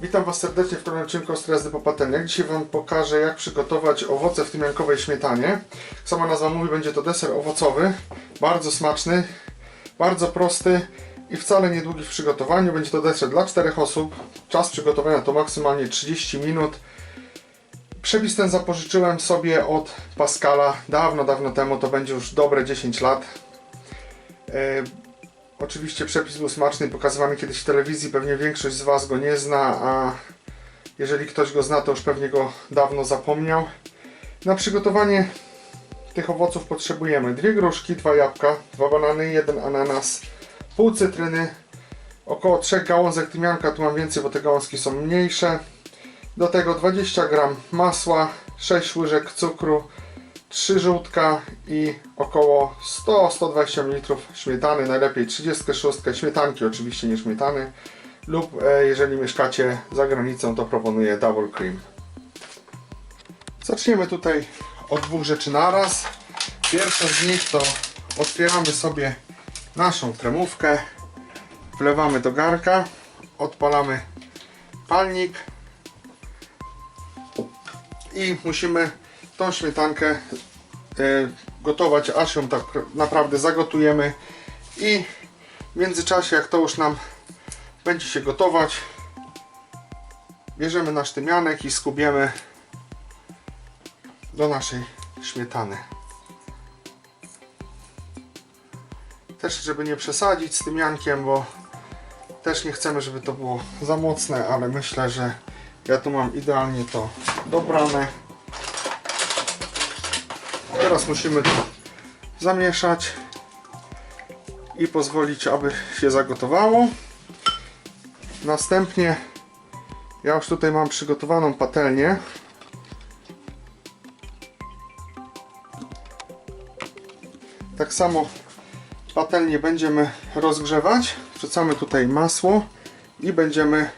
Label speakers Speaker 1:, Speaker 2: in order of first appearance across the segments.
Speaker 1: Witam Was serdecznie w kolejnym odcinku Jazdy po patelniach. Dzisiaj Wam pokażę jak przygotować owoce w tymiankowej śmietanie. Sama nazwa mówi, będzie to deser owocowy, bardzo smaczny, bardzo prosty i wcale niedługi w przygotowaniu. Będzie to deser dla 4 osób. Czas przygotowania to maksymalnie 30 minut. Przepis ten zapożyczyłem sobie od Pascala dawno, dawno temu, to będzie już dobre 10 lat. E, Oczywiście przepis był smaczny, pokazywany kiedyś w telewizji, pewnie większość z Was go nie zna, a jeżeli ktoś go zna, to już pewnie go dawno zapomniał. Na przygotowanie tych owoców potrzebujemy dwie gruszki, dwa jabłka, dwa banany, jeden ananas, pół cytryny, około trzech gałązek tymianka, tu mam więcej, bo te gałązki są mniejsze. Do tego 20 gram masła, 6 łyżek cukru, 3 żółtka i około 100-120 ml śmietany, najlepiej 36 śmietanki oczywiście, nie śmietany lub e, jeżeli mieszkacie za granicą to proponuję double cream. Zaczniemy tutaj od dwóch rzeczy naraz. Pierwsza z nich to otwieramy sobie naszą kremówkę, wlewamy do garka, odpalamy palnik i musimy tą śmietankę e, gotować, aż ją tak naprawdę zagotujemy. I w międzyczasie jak to już nam będzie się gotować bierzemy nasz tymianek i skubiemy do naszej śmietany. Też żeby nie przesadzić z tymiankiem, bo też nie chcemy, żeby to było za mocne, ale myślę, że ja tu mam idealnie to dobrane Teraz musimy to zamieszać i pozwolić, aby się zagotowało. Następnie ja już tutaj mam przygotowaną patelnię. Tak samo patelnię będziemy rozgrzewać. Wrzucamy tutaj masło i będziemy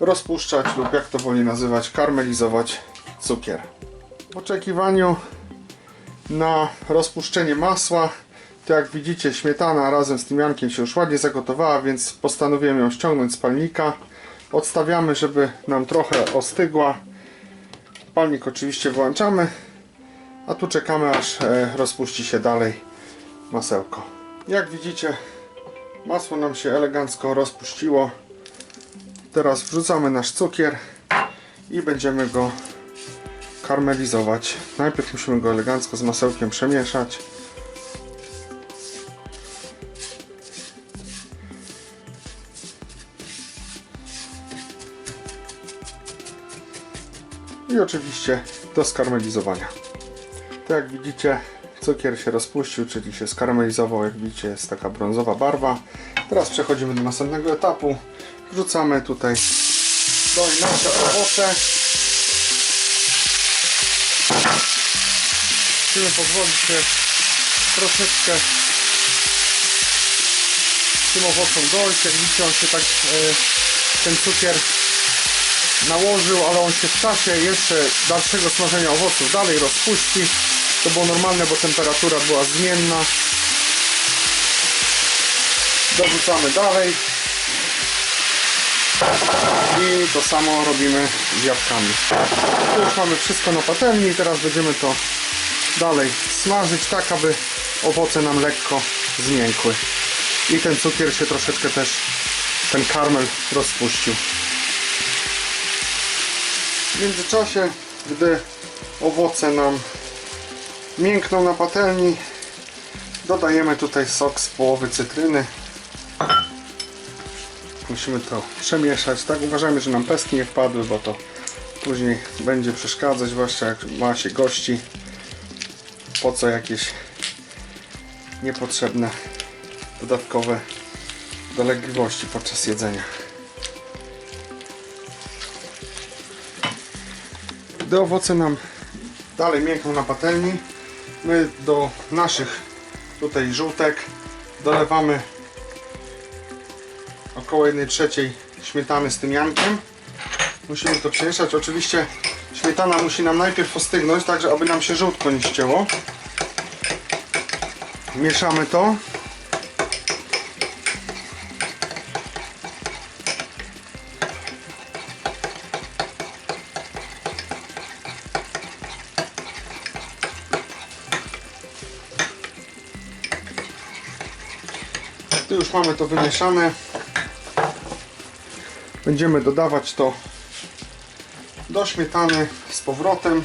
Speaker 1: rozpuszczać lub jak to woli nazywać, karmelizować cukier. W oczekiwaniu na rozpuszczenie masła. To jak widzicie śmietana razem z tymiankiem się już ładnie zagotowała, więc postanowiłem ją ściągnąć z palnika. Odstawiamy, żeby nam trochę ostygła. Palnik oczywiście włączamy, a tu czekamy aż e, rozpuści się dalej masełko. Jak widzicie masło nam się elegancko rozpuściło. Teraz wrzucamy nasz cukier i będziemy go karmelizować. Najpierw musimy go elegancko z masełkiem przemieszać. I oczywiście do skarmelizowania. Tak jak widzicie, cukier się rozpuścił, czyli się skarmelizował. Jak widzicie, jest taka brązowa barwa. Teraz przechodzimy do następnego etapu. Wrzucamy tutaj do nasze owoce. Musimy pozwolić się troszeczkę tym owocom dojść. Jak widzicie, on się tak, e, ten cukier nałożył, ale on się w czasie jeszcze dalszego smażenia owoców dalej rozpuści. To było normalne, bo temperatura była zmienna. Dorzucamy dalej. I to samo robimy z jabłkami. Tu już mamy wszystko na patelni i teraz będziemy to dalej smażyć tak, aby owoce nam lekko zmiękły. I ten cukier się troszeczkę też, ten karmel rozpuścił. W międzyczasie, gdy owoce nam miękną na patelni, dodajemy tutaj sok z połowy cytryny. Musimy to przemieszać, tak? Uważajmy, że nam pestki nie wpadły, bo to później będzie przeszkadzać, zwłaszcza jak ma się gości. Po co jakieś niepotrzebne dodatkowe dolegliwości podczas jedzenia. Gdy owoce nam dalej miękną na patelni, my do naszych tutaj żółtek dolewamy około 1 trzeciej śmietany z tymiankiem. Musimy to przemieszać. Oczywiście śmietana musi nam najpierw ostygnąć, tak aby nam się żółtko nie ścięło mieszamy to. Tu już mamy to wymieszane. Będziemy dodawać to do śmietany z powrotem.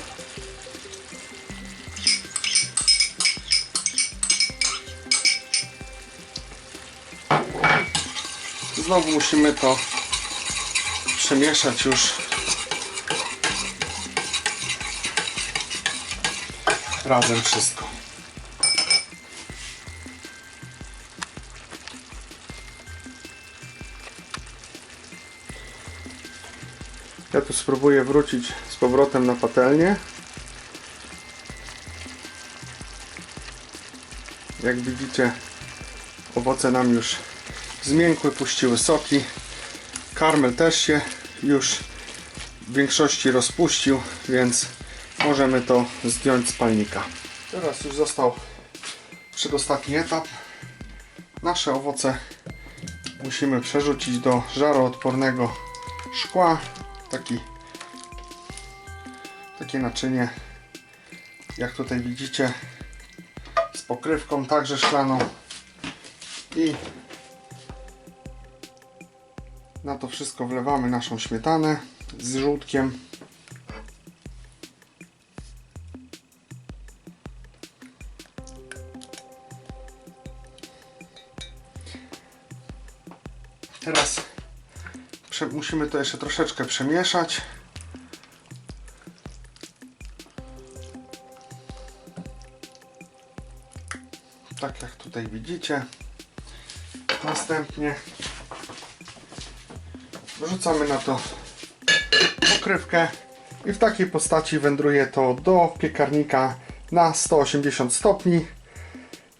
Speaker 1: Znowu musimy to przemieszać już razem wszystko. Ja tu spróbuję wrócić z powrotem na patelnię. Jak widzicie, owoce nam już zmiękły, puściły soki. Karmel też się już w większości rozpuścił, więc możemy to zdjąć z palnika. Teraz już został przedostatni etap. Nasze owoce musimy przerzucić do żaroodpornego szkła. Taki, takie naczynie, jak tutaj widzicie, z pokrywką także szklaną i na to wszystko wlewamy naszą śmietanę z żółtkiem. Teraz musimy to jeszcze troszeczkę przemieszać. Tak jak tutaj widzicie. Następnie wrzucamy na to pokrywkę i w takiej postaci wędruje to do piekarnika na 180 stopni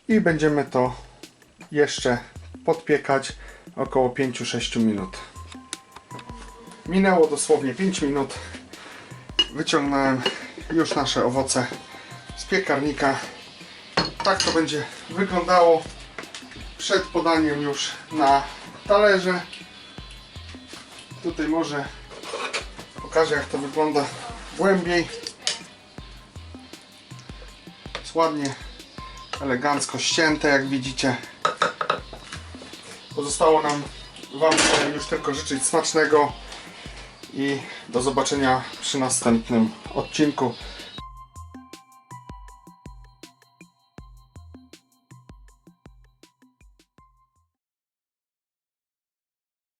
Speaker 1: i będziemy to jeszcze podpiekać około 5-6 minut. Minęło dosłownie 5 minut. Wyciągnąłem już nasze owoce z piekarnika. Tak to będzie wyglądało przed podaniem już na talerze. Tutaj może pokażę jak to wygląda głębiej. Jest ładnie, elegancko ścięte jak widzicie. Pozostało nam Wam już tylko życzyć smacznego i do zobaczenia przy następnym odcinku.